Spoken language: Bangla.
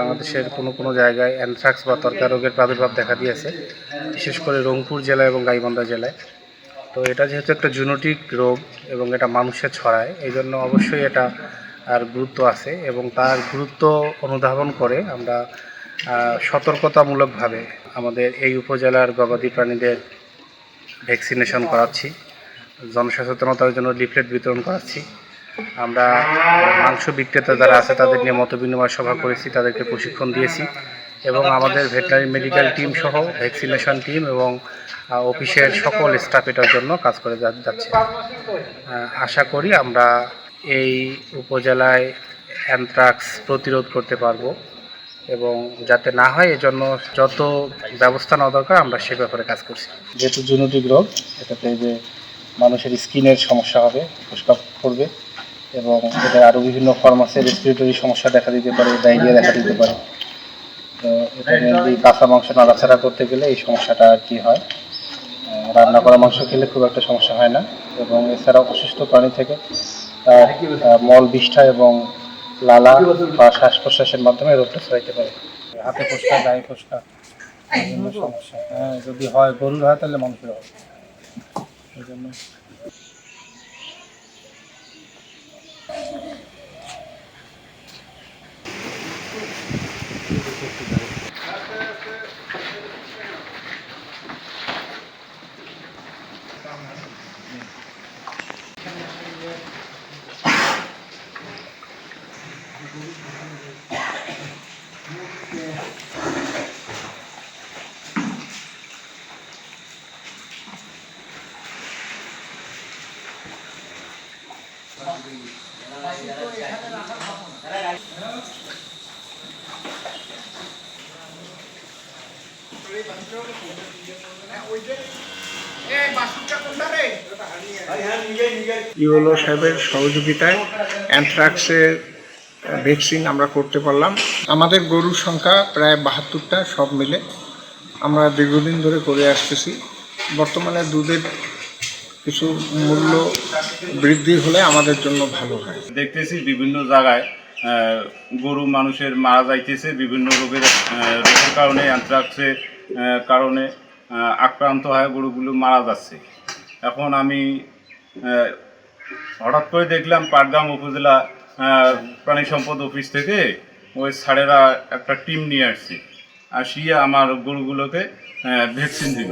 বাংলাদেশের কোনো কোনো জায়গায় অ্যানথ্রাক্স বা তর্কা রোগের প্রাদুর্ভাব দেখা দিয়েছে, বিশেষ করে রংপুর জেলা এবং গাইবান্ধা জেলায়। তো এটা যেহেতু একটা জুনোটিক রোগ এবং এটা মানুষে ছড়ায় এই জন্য অবশ্যই এটা, আর গুরুত্ব আছে এবং তার গুরুত্ব অনুধাবন করে আমরা সতর্কতামূলকভাবে আমাদের এই উপজেলার গবাদি প্রাণীদের ভ্যাকসিনেশন করাচ্ছি, জনসচেতনতার জন্য লিফলেট বিতরণ করাচ্ছি। আমরা মাংস বিক্রেতা যারা আছে, তাদের নিয়ে মত বিনিময় সভা করেছি, তাদেরকে প্রশিক্ষণ দিয়েছি এবং আমাদের ভেটেনারি মেডিকেল টিম সহ ভ্যাকসিনেশন টিম এবং অফিসের সকল স্টাফ এটার জন্য কাজ করে যাচ্ছে। আশা করি আমরা এই উপজেলায় অ্যানথ্রাক্স প্রতিরোধ করতে পারব এবং যাতে না হয় এজন্য যত ব্যবস্থা নেওয়া দরকার, আমরা সে ব্যাপারে কাজ করছি। যেহেতু জুনোটিক রোগ এটাতে যে মানুষের স্কিনের সমস্যা হবে ফুসকা করবে এবং এটা আরও বিভিন্ন ফর্ম আছে রেসপিরেটরি সমস্যা দেখা দিতে পারে ডায়রিয়া দেখা দিতে পারে। তো এটা মেনলি কাঁচা মাংস নাড়াচাড়া করতে গেলে এই সমস্যাটা আর কি হয়। রান্না করা মাংস খেলে খুব একটা সমস্যা হয় না এবং এছাড়াও অসুস্থ প্রাণী থেকে তার মল বিষ্ঠা এবং লালা বা শ্বাস প্রশ্বাসের মাধ্যমে রোগটা ছড়াইতে পারে। হাতে ফোসকা গায়ে ফোসকা সমস্যা। হ্যাঁ যদি হয় গরুর হয় তাহলে মানুষের হয় এই জন্য ইউলো সাহেবের সহযোগিতায় অ্যানথ্রাক্সের ভ্যাকসিন আমরা করতে পারলাম। আমাদের গরুর সংখ্যা প্রায় বাহাত্তরটা সব মিলে আমরা দীর্ঘদিন ধরে করে আসতেছি। বর্তমানে দুধের কিছু মূল্য বৃদ্ধি হলে আমাদের জন্য ভালো হয়। দেখতেছি বিভিন্ন জায়গায় গরু মানুষের মারা যাইতেছে, বিভিন্ন রোগের রোগের কারণে অ্যানথ্রাক্সের কারণে আক্রান্ত হয় গরুগুলো মারা যাচ্ছে। এখন আমি হঠাৎ করে দেখলাম পাটগ্রাম উপজেলা প্রাণী সম্পদ অফিস থেকে ওই স্যারেরা একটা টিম নিয়ে আসছে। আসিয়ে আমার গরুগুলোকে ভ্যাকসিন দিল।